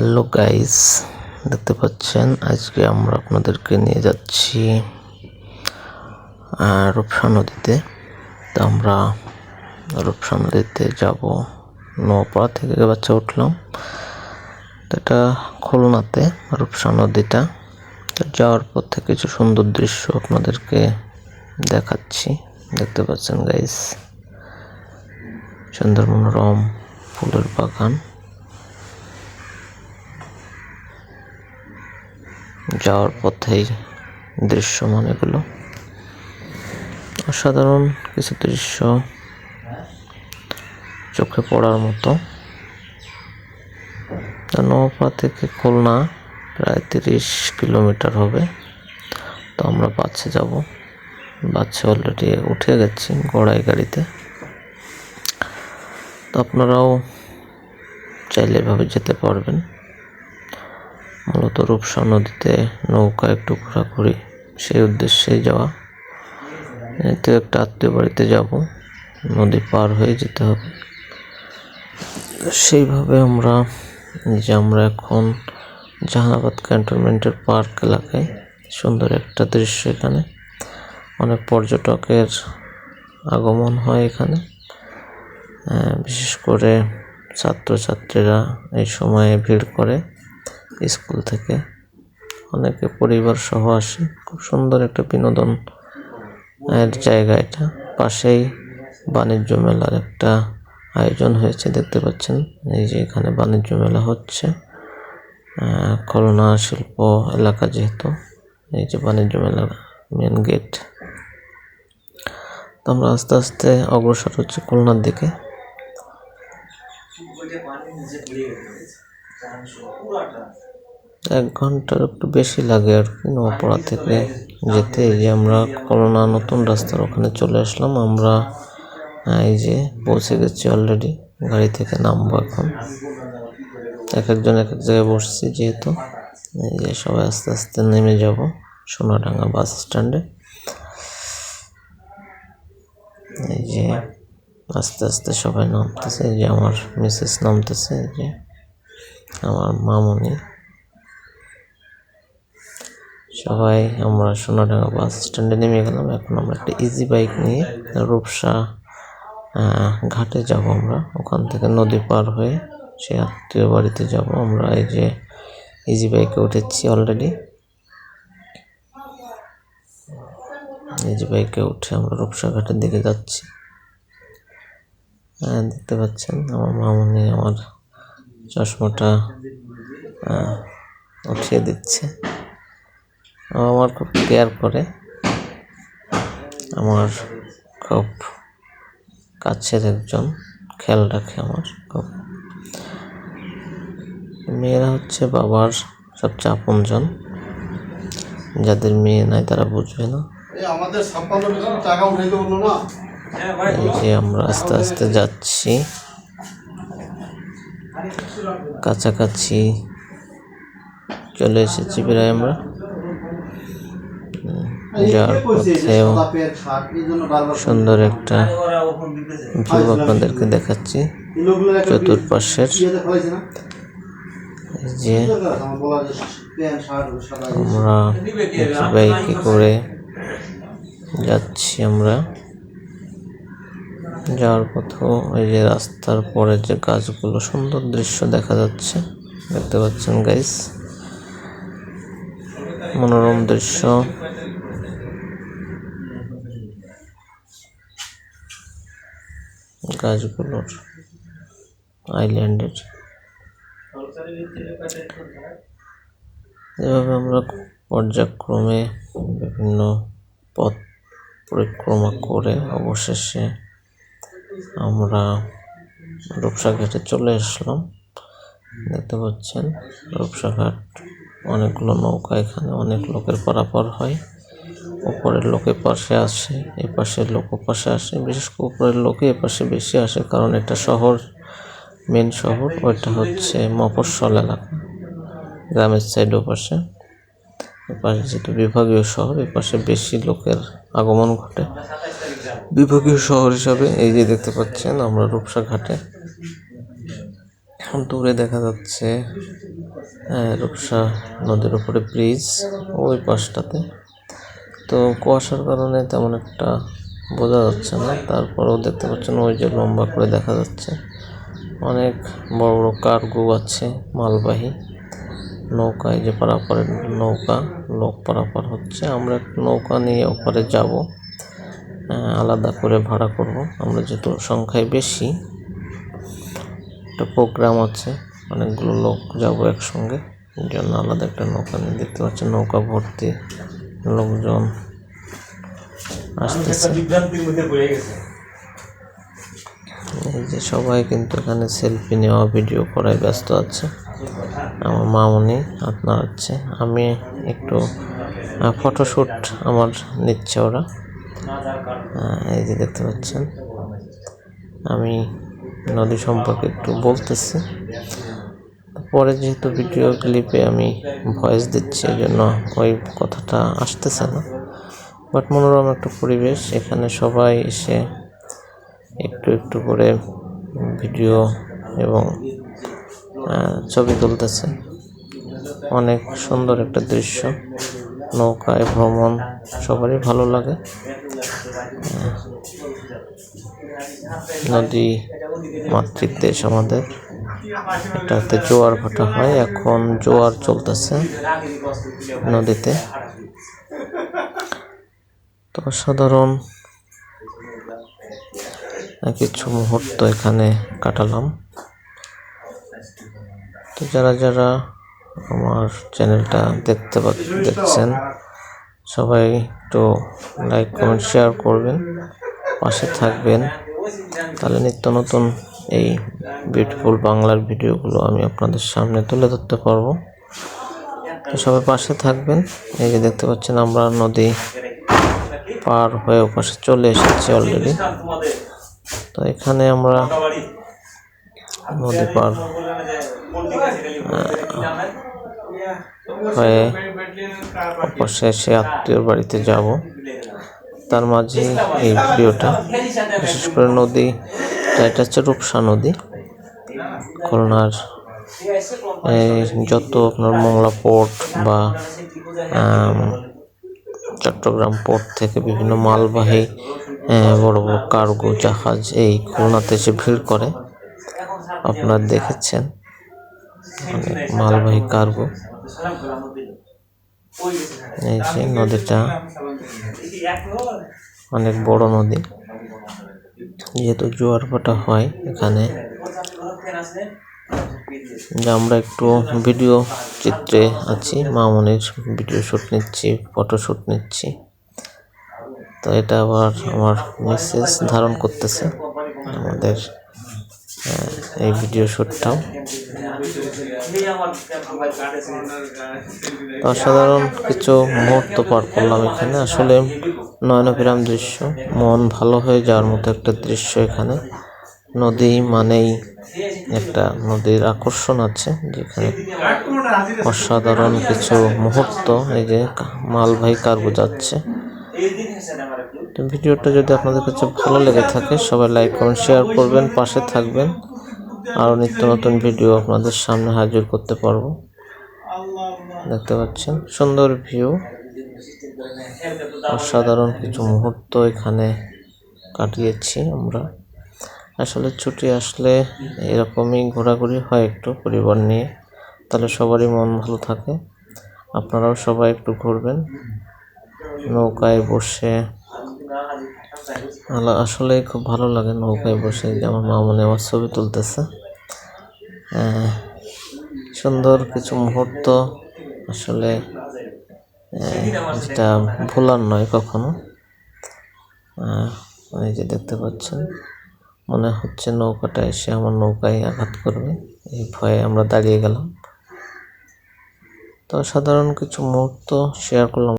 Hello guys, দেখতে পাচ্ছেন? আজকে আমরা আপনাদেরকে নিয়ে যাচ্ছি রূপসা নদীতে। তো আমরা রূপসা নদীতে যাব। নৌপাড়া থেকে বাচ্চা উঠলাম। এটা খুলনাতে, রূপসা নদীটা। যাওয়ার পর থেকে কিছু সুন্দর দৃশ্য আপনাদেরকে দেখাচ্ছি। দেখতে পাচ্ছেন গাইস? সুন্দর মনোরম ফুলের বাগান। যাওয়ার পথেই দৃশ্যমান এগুলো অসাধারণ কিছু দৃশ্য চোখে পড়ার মতো। নৌপা থেকে খুলনা প্রায় তিরিশ কিলোমিটার হবে। তো আমরা বাসে যাব। বাসে অলরেডি উঠে গেছি গড়াই গাড়িতে। তো আপনারাও চাইলে এভাবে যেতে পারবেন। মূলত রূপসা নদীতে নৌকা একটু ঘোরাঘুরি সেই উদ্দেশ্যে যাওয়া। এতে একটা আত্মীয় বাড়িতে যাব, নদী পার হয়ে যেতে হবে। সেইভাবে আমরা যে আমরা এখন জাহানাবাদ ক্যান্টনমেন্টের পার্ক এলাকায়, সুন্দর একটা দৃশ্য এখানে। অনেক পর্যটকের আগমন হয় এখানে। বিশেষ করে ছাত্রছাত্রীরা এই সময়ে ভিড় করে। স্কুল থেকে। অনেকে পরিবার সহ আসে। খুব সুন্দর একটা বিনোদন এর জায়গা এটা। পাশেই বাণিজ্য মেলার একটা আয়োজন হয়েছে, দেখতে পাচ্ছেন? এই যে এখানে বাণিজ্য মেলা হচ্ছে। খুলনা শিল্প এলাকা যেহেতু, এই যে বাণিজ্য মেলার মেন গেট আমরা আস্তে আস্তে অগ্রসর হচ্ছে খুলনার দিকে। এক ঘণ্টার একটু বেশি লাগে আর কি নৌপাড়া থেকে যেতে। এই যে আমরা করোনা নতুন রাস্তার ওখানে চলে আসলাম, আমরা এই যে পৌঁছে গেছি অলরেডি গাড়ি থেকে নামবো এখন। এক একজন এক এক জায়গায় বসছি যেহেতু, এই যে সবাই আস্তে আস্তে নেমে যাব সোনাডাঙ্গা বাস স্ট্যান্ডে। এই যে আস্তে আস্তে সবাই নামতেছে, এই যে আমার মিসেস নামতেছে, এই যে আমার মামনি। সবাই আমরা সোনাডাঙ্গা বাস স্ট্যান্ডে নেমে গেলাম। এখন আমরা একটা ইজি বাইক নিয়ে রূপসা ঘাটে যাব আমরা। ওখান থেকে নদী পার হয়ে সে আত্মীয় বাড়িতে যাব। আমরা এই যে ইজি বাইকে উঠেছি অলরেডি ইজি বাইকে উঠে আমরা রূপসা ঘাটের দিকে যাচ্ছি। হ্যাঁ দেখতে পাচ্ছেন আমার মামনি আমার চশমাটা উঠিয়ে দিচ্ছে। আমার খুব কেয়ার করে আমার খুব কাছের একজন খেয়াল রাখে আমার খুব মেয়েরা হচ্ছে বাবার সবচেয়ে আপনজন। যাদের মেয়ে নাই তারা বুঝবে না। এই আমাদের ছাপ্পান্ন পার্সেন্ট টাকা উঠাইতে বলল না? এই যে আমরা আস্তে আস্তে যাচ্ছি। কাছাকাছি চলে এসেছি প্রায় আমরা। যাওয়ার পথেও সুন্দর একটা ভিউ আপনাদেরকে দেখাচ্ছি। চতুর্পাশের যে আমার বাইকে করে যাচ্ছি আমরা। যাওয়ার পথেও এই যে রাস্তার পরে যে গাছগুলো সুন্দর দৃশ্য দেখা যাচ্ছে। দেখতে পাচ্ছেন গাইস মনোরম দৃশ্য। গাছগুলোর আইল্যান্ডের এভাবে আমরা পর্যায়ক্রমে বিভিন্ন পথ পরিক্রমা করে অবশেষে আমরা রূপসা ঘাটে চলে আসলাম। দেখতে পাচ্ছেন রূপসা ঘাট অনেকগুলো নৌকা এখানে অনেক লোকের পারাপার হয়। উপরের লোকে পাশে আসে এপাশের পাশের লোক ও পাশে আসে। বিশেষ করে উপরের লোকে এপাশে বেশি আসে, কারণ এটা শহর মেন শহর, ওইটা হচ্ছে মফস্বল এলাকা। গ্রামের সাইড ওপাশে পাশে। এপাশে যেটা বিভাগীয় শহর এপাশে বেশি লোকের আগমন ঘটে। বিভাগীয় শহর হিসাবে এই যে দেখতে পাচ্ছেন আমরা রূপসা ঘাটে। দূরে দেখা যাচ্ছে রূপসা নদীর উপরে ব্রিজ ওই পাশটাতে। তো কুয়াশার কারণে তেমন একটা বোঝা যাচ্ছে না। তারপরেও দেখতে পাচ্ছেন ওই যে লম্বা করে দেখা যাচ্ছে। অনেক বড় বড় কার্গো আছে মালবাহী। নৌকা এই যে পারাপারের নৌকা, লোক পারাপার হচ্ছে। আমরা একটা নৌকা নিয়ে ওপারে যাব। আলাদা করে ভাড়া করব। আমরা যেহেতু সংখ্যায় বেশি, একটা প্রোগ্রাম আছে। অনেকগুলো লোক যাব একসঙ্গে। জন্য আলাদা একটা নৌকা নিয়ে দেখতে পাচ্ছেন নৌকা ভর্তি লোকজন আসতেছে। এই যে সবাই কিন্তু এখানে সেলফি নেওয়া ভিডিও করায় ব্যস্ত আছে। আমার মামনি আপনার হচ্ছে আমি একটু ফটোশ্যুট আমার নিচ্ছে ওরা। এই যে দেখতে পাচ্ছেন। আমি নদী সম্পর্কে একটু বলতেছি। পরে যেহেতু ভিডিও ক্লিপে আমি ভয়েস দিচ্ছি এই জন্য ওই কথাটা আসতেছে না। বাট মনোরম একটা পরিবেশ, এখানে সবাই এসে একটু একটু করে ভিডিও এবং ছবি তুলতেছে। অনেক সুন্দর একটা দৃশ্য, নৌকায় ভ্রমণ, সবারই ভালো লাগে। নদী মাতৃক দেশ আমাদের। এটাতে জোয়ার ভাটা হয়, এখন জোয়ার চলতেছে নদীতে। তো সাধারণ কিছু মুহূর্ত এখানে কাটালাম। তো যারা যারা আমার চ্যানেলটা দেখতে দেখছেন, সবাই একটু লাইক কমেন্ট শেয়ার করবেন, পাশে থাকবেন। তাহলে নিত্য নতুন এই বিউটিফুল বাংলার ভিডিওগুলো আমি আপনাদের সামনে তুলে ধরতে পারব। তো সবাই পাশে থাকবেন। এই যে দেখতে পাচ্ছেন, আমরা নদী পার হয়ে ওপাশে চলে এসেছি অলরেডি তো এখানে আমরা নদী পার হয়ে পাশে এসে আত্মীয়র বাড়িতে যাব। তার মাঝে এই ভিডিওটা। বিশেষ করে নদী এটা হচ্ছে রূপসা নদী। খুলনার যত আপনার মংলা পোর্ট বা চট্টগ্রাম পোর্ট থেকে বিভিন্ন মালবাহী বড় বড় কার্গো, জাহাজ এই খুলনাতে এসে ভিড় করে। আপনারা দেখেছেন অনেক মালবাহী কার্গো। এই যে নদীটা অনেক বড় নদী। যেহেতু জোয়ার ভাটা হয় এখানে আমরা একটু ভিডিও চিত্রে আছি, মামনির ভিডিও শ্যুট নিচ্ছি ফটো শ্যুট নিচ্ছি। তো এটা আবার আমার মেসেজ ধারণ করতেছে আমাদের এই ভিডিও শ্যুটটাও অসাধারণ কিছু মুহূর্ত পার করলাম এখানে। আসলে নয়নবিরাম দৃশ্য, মন ভালো হয়ে যাওয়ার মতো একটা দৃশ্য এখানে। নদী মানেই একটা নদীর আকর্ষণ আছে, যেখানে অসাধারণ কিছু মুহূর্ত, এই যে মালবাহী কার্গো যাচ্ছে। ভিডিওটা যদি আপনাদের কাছে ভালো লেগে থাকে, সবাই লাইক কমেন্ট শেয়ার করবেন, পাশে থাকবেন। আরও নিত্য নতুন ভিডিও আপনাদের সামনে হাজির করতে পারব। দেখতে পাচ্ছেন, সুন্দর ভিউ অসাধারণ কিছু মুহূর্ত এখানে কাটিয়েছি আমরা। আসলে ছুটি আসলে এরকমই ঘোরাঘুরি হয় একটু পরিবার নিয়ে। তাহলে সবারই মন ভালো থাকে। আপনারাও সবাই একটু ঘুরবেন। নৌকায় বসে আসলে খুব ভালো লাগে নৌকায় বসে আমার মামনি আমার ছবি তুলতেছে। সুন্দর কিছু মুহূর্ত, আসলে যেটা ভোলার নয় কখনো। এই যে দেখতে পাচ্ছেন, মনে হচ্ছে নৌকাটা এসে আমার নৌকায় আঘাত করবে, এই ভয়ে আমরা দাঁড়িয়ে গেলাম। তো সাধারণ কিছু মুহূর্ত শেয়ার করলাম।